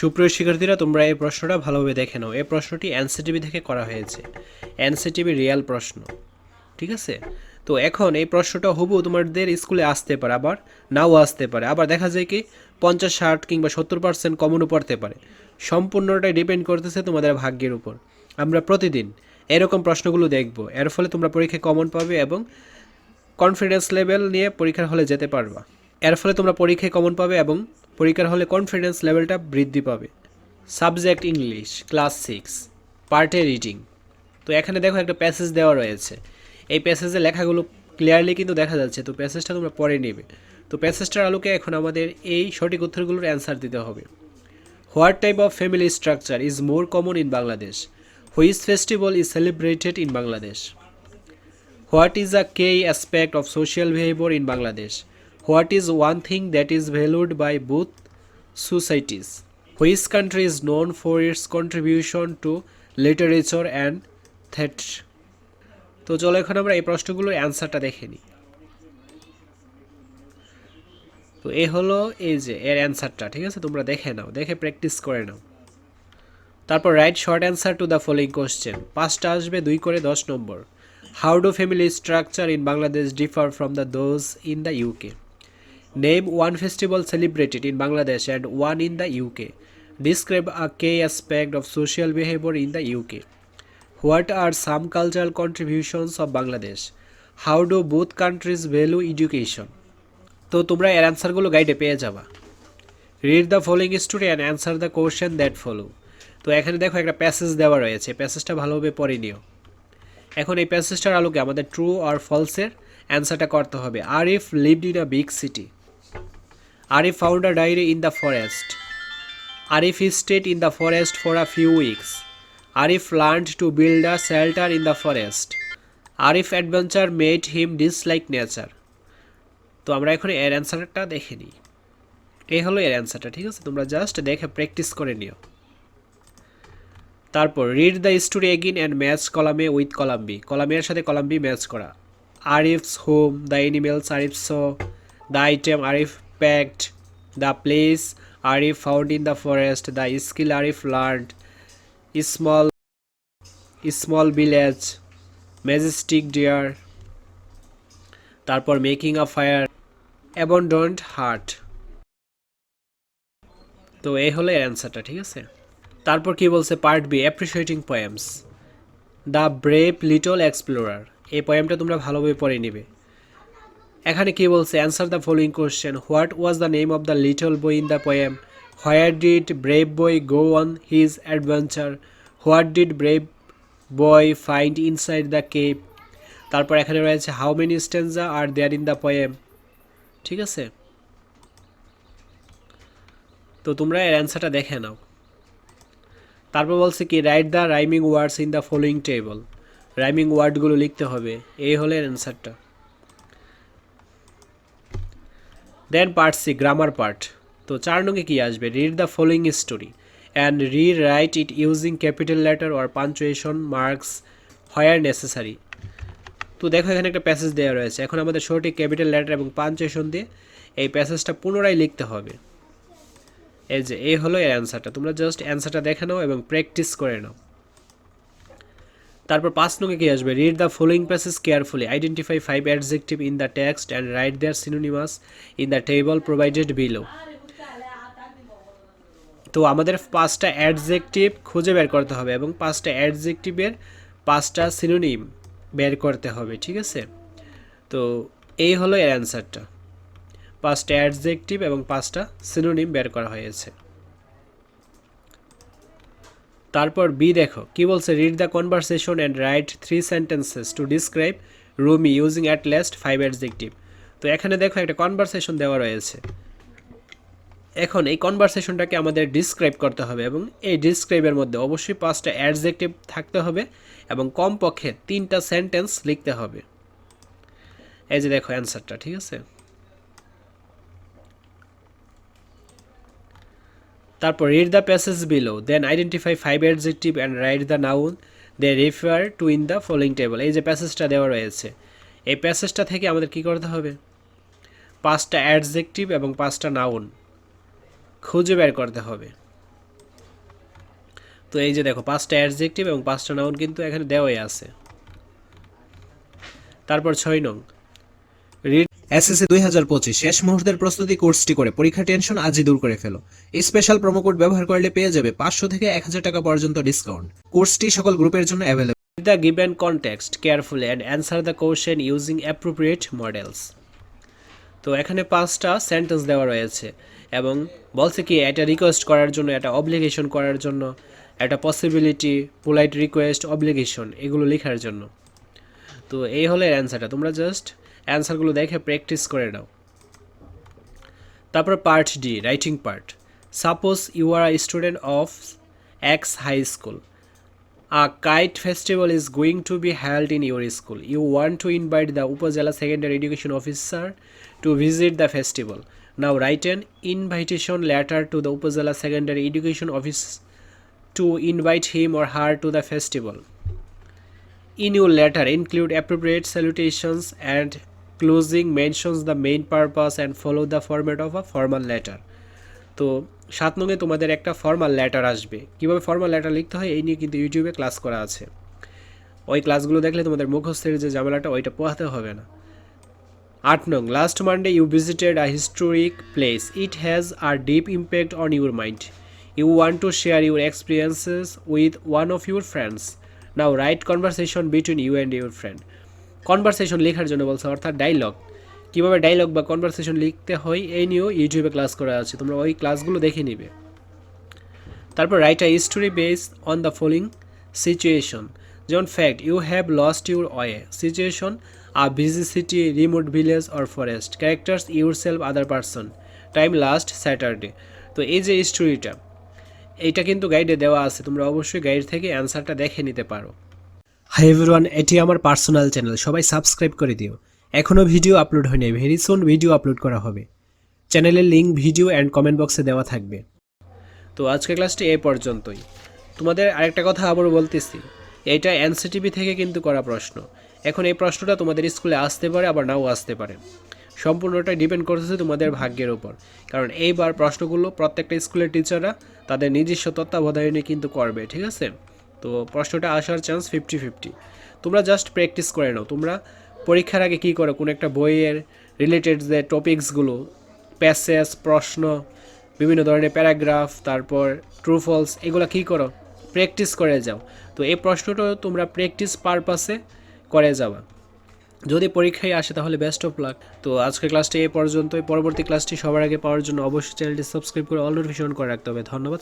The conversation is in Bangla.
সুপ্রিয় শিক্ষার্থীরা, তোমরা এই প্রশ্নটা ভালোভাবে দেখে নাও। এই প্রশ্নটি এনসিটিভি থেকে করা হয়েছে। এনসিটিভি রিয়াল প্রশ্ন। ঠিক আছে? তো এখন এই প্রশ্নটা হবু তোমাদের স্কুলে আসতে পারে, আবার নাও আসতে পারে। আবার দেখা যায় কি, পঞ্চাশ, ষাট কিংবা সত্তর পার্সেন্ট কমনও পড়তে পারে। সম্পূর্ণটাই ডিপেন্ড করতেছে তোমাদের ভাগ্যের উপর। আমরা প্রতিদিন এরকম প্রশ্নগুলো দেখব। এর ফলে তোমরা পরীক্ষায় কমন পাবে এবং কনফিডেন্স লেভেল নিয়ে পরীক্ষার হলে যেতে পারবা। এর ফলে তোমরা পরীক্ষায় কমন পাবে এবং পরীক্ষার হলে কনফিডেন্স লেভেলটা বৃদ্ধি পাবে। সাবজেক্ট ইংলিশ ক্লাস সিক্স পার্টে রিডিং তো এখানে দেখো একটা প্যাসেজ দেওয়া রয়েছে। এই প্যাসেজের লেখাগুলো ক্লিয়ারলি কিন্তু দেখা যাচ্ছে। তো প্যাসেজটা তোমরা পরে নেবে। তো প্যাসেজটার আলোকে এখন আমাদের এই সঠিক উত্তরগুলোর অ্যান্সার দিতে হবে। What type of family structure is more common in Bangladesh which festival is celebrated in Bangladesh what is a key aspect of social behavior in Bangladesh? What is one thing that is valued by both societies? Which country is known for its contribution to literature and theatre? তো চলো এখন আমরা এই প্রশ্নগুলোর অ্যান্সারটা দেখে নিই। তো এ হলো এই যে, এর অ্যান্সারটা, ঠিক আছে? তোমরা দেখে নাও, দেখে প্র্যাকটিস করে নাও। তারপর write short answer to the following question. পাঁচটা আসবে, দুই করে দশ নম্বর। How do family structure in Bangladesh differ from the those in the UK? Name one festival celebrated in Bangladesh and one in the UK describe a key aspect of social behaviour in the UK what are some cultural contributions of Bangladesh how do both countries value education তো তোমরা এর অ্যান্সারগুলো গাইডে পেয়ে যাবা। Read the following story and answer the question that follow তো এখানে দেখো একটা প্যাসেজ দেওয়া রয়েছে। প্যাসেজটা ভালোভাবে পড়ে নিও। এখন এই প্যাসেজটার আলোকে আমাদের ট্রু আর ফলসের অ্যান্সারটা করতে হবে। Arif lived in a big city Arif found a diary in the forest Arif stayed in the forest for a few weeks Arif learned to build a shelter in the forest Arif adventure made him dislike nature তো আমরা এখন এর অ্যান্সারটা দেখে নিই। এই হলো এর অ্যান্সারটা ঠিক আছে? তোমরা জাস্ট দেখে প্র্যাকটিস করে নিও। তারপর read the story again and match কলামে উইথ কলাম্বি কলামের সাথে কলাম্বি ম্যাচ করা। Arif's home the animals Arif saw the item Arif packed the place Arif found in the forest the skill Arif learned small small village majestic deer তারপর making a fire abundant heart তো এই হলো অ্যান্সারটা ঠিক আছে? তারপর কি বলছে part B appreciating poems the brave little explorer এই পোয়েমটা তোমরা ভালোভাবে পড়ে নেবে। এখানে কি বলছে? Answer the following question what was the name of the little boy in the poem where did brave boy go on his adventure what did brave boy find inside the cave তারপর এখানে রয়েছে how many stanza are there in the poem ঠিক আছে? তো তোমরা এর অ্যান্সারটা দেখে নাও। তারপর বলছে কি write the rhyming words in the following table rhyming ওয়ার্ডগুলো লিখতে হবে। এই হলো অ্যান্সারটা then part C grammar part তো চার নঙ্গে কী আসবে? Read the following story and rewrite it using capital letter or punctuation marks where necessary তো দেখো এখানে একটা প্যাসেজ দেওয়া রয়েছে। এখন আমাদের সঠিক ক্যাপিটাল লেটার এবং পাঞ্চুয়েশন দিয়ে এই প্যাসেজটা পুনরায় লিখতে হবে। এই যে, এই হলো এর অ্যান্সারটা তোমরা জাস্ট অ্যান্সারটা দেখে নাও এবং প্র্যাকটিস করে নাও। তারপর পাঁচ নঙ্গে কি আসবে read the following passage carefully identify five adjective in the text and write their synonymous in the table provided below তো আমাদের পাঁচটা অ্যাডজেক্টিভ খুঁজে বের করতে হবে এবং পাঁচটা অ্যাডজেক্টিভের পাঁচটা সিনোনিম বের করতে হবে, ঠিক আছে? তো এই হলো এর অ্যান্সারটা পাঁচটা অ্যাডজেক্টিভ এবং পাঁচটা সিনোনিম বের করা হয়েছে। তারপর বি দেখো, কি বলছে? Read the conversation and write three sentences to describe Rumi using at last five adjective তো এখানে দেখো একটা কনভারসেশন দেওয়া রয়েছে। এখন এই কনভারসেশনটাকে আমাদের ডিসক্রাইব করতে হবে এবং এই ডিসক্রাইবের মধ্যে অবশ্যই পাঁচটা অ্যাডজেক্টিভ থাকতে হবে এবং কমপক্ষে তিনটা সেন্টেন্স লিখতে হবে। এই যে দেখো অ্যান্সারটা ঠিক আছে? তারপর read the passage below then identify five adjective and write the noun they refer to in the following table এই যে প্যাসেজটা দেওয়া রয়েছে, এই প্যাসেজটা থেকে আমাদের কি করতে হবে? পাঁচটা অ্যাডজেক্টিভ এবং পাঁচটা নাউন খুঁজে বের করতে হবে। তো এই যে দেখো, পাঁচটা অ্যাডজেক্টিভ এবং পাঁচটা নাউন কিন্তু এখানে দেওয়াই আছে। তারপর ছয় নং এসএসসি দুই হাজার পঁচিশ শেষ মুহূর্তের প্রস্তুতি কোর্সটি করে পরীক্ষা টেনশন আজই দূর করে ফেলো। স্পেশাল প্রোমো কোড ব্যবহার করলে পেয়ে যাবে পাঁচশো থেকে এক হাজার টাকা পর্যন্ত ডিসকাউন্ট কোর্সটি সকল গ্রুপের জন্য available the given context carefully and answer the question using appropriate models. তো এখানে পাঁচটা সেন্টেন্স দেওয়া রয়েছে এবং বলছে কি, এটা রিকোয়েস্ট করার জন্য, এটা অব্লিগেশন করার জন্য একটা পসিবিলিটি পোলাইট রিকোয়েস্ট অব্লিগেশন এগুলো লেখার জন্য। তো এই হলো অ্যান্সারটা তোমরা জাস্ট অ্যান্সারগুলো দেখে প্র্যাকটিস করে নাও তারপর part D writing part suppose you are a student of X high school A kite festival is going to be held in your school. You want to invite the Upazila Secondary Education Officer to visit the festival. Now write an invitation letter to the Upazila Secondary Education Office to invite him or her to the festival. In your letter, include appropriate salutations and closing mentions the main purpose and follow the format of a formal letter. তো সাত নঙে তোমাদের একটা ফর্মাল লেটার আসবে। কীভাবে ফর্মাল লেটার লিখতে হয় এই নিয়ে কিন্তু ইউটিউবে ক্লাস করা আছে। ওই ক্লাসগুলো দেখলে তোমাদের মুখস্থের যে ঝামেলাটা, ওইটা পোহাতে হবে না। আট নং last Monday you visited a historic place it has a deep impact on your mind you want to share your experiences with one of your friends now write conversation between you and your friend conversation লেখার জন্য বলছে, অর্থাৎ ডায়লগ কীভাবে ডায়লগ বা কনভারসেশন লিখতে হয়, এই নিয়েও ইউটিউবে ক্লাস করা আছে। তোমরা ওই ক্লাসগুলো দেখে নিবে। তারপর write a story base on the following situation যেমন fact you have lost your way situation a busy city remote village or forest characters yourself other person time last Saturday তো এই যে স্টোরিটা এইটা কিন্তু গাইডে দেওয়া আছে। তোমরা অবশ্যই গাইড থেকে অ্যান্সারটা দেখে নিতে পারো। হাই এভরিওয়ান এটি আমার পার্সোনাল চ্যানেল সবাই সাবস্ক্রাইব করে দিও। এখনও ভিডিও আপলোড হয়নি ভেরি সুন ভিডিও আপলোড করা হবে। চ্যানেলের লিঙ্ক ভিডিও অ্যান্ড কমেন্ট বক্সে দেওয়া থাকবে। তো আজকের ক্লাসটি এই পর্যন্তই। তোমাদের আরেকটা কথা আবারও বলতেছি এইটা এনসিটিভি থেকে কিন্তু করা প্রশ্ন। এখন এই প্রশ্নটা তোমাদের স্কুলে আসতে পারে, আবার নাও আসতে পারে। সম্পূর্ণটা ডিপেন্ড করতেছে তোমাদের ভাগ্যের উপর। কারণ এইবার প্রশ্নগুলো প্রত্যেকটা স্কুলের টিচাররা তাদের নিজস্ব তত্ত্বাবধানে কিন্তু করবে, ঠিক আছে? তো প্রশ্নটা আসার চান্স ফিফটি ফিফটি তোমরা জাস্ট প্র্যাকটিস করে নাও। তোমরা পরীক্ষার আগে কী করো? কোনো একটা বইয়ের রিলেটেড যে টপিকসগুলো প্যাসেজ প্রশ্ন, বিভিন্ন ধরনের প্যারাগ্রাফ তারপর ট্রু ফলস এগুলো কী করো? প্র্যাকটিস করে যাও। তো এই প্রশ্নটাও তোমরা প্র্যাকটিস পারপাসে করে যাওয়া যদি পরীক্ষায় আসে তাহলে বেস্ট অফ লাক তো আজকের ক্লাসটি এই পর্যন্তই। পরবর্তী ক্লাসটি সবার আগে পাওয়ার জন্য অবশ্যই চ্যানেলটি সাবস্ক্রাইব করে অল নোটিফিকেশন করে রাখতে হবে। ধন্যবাদ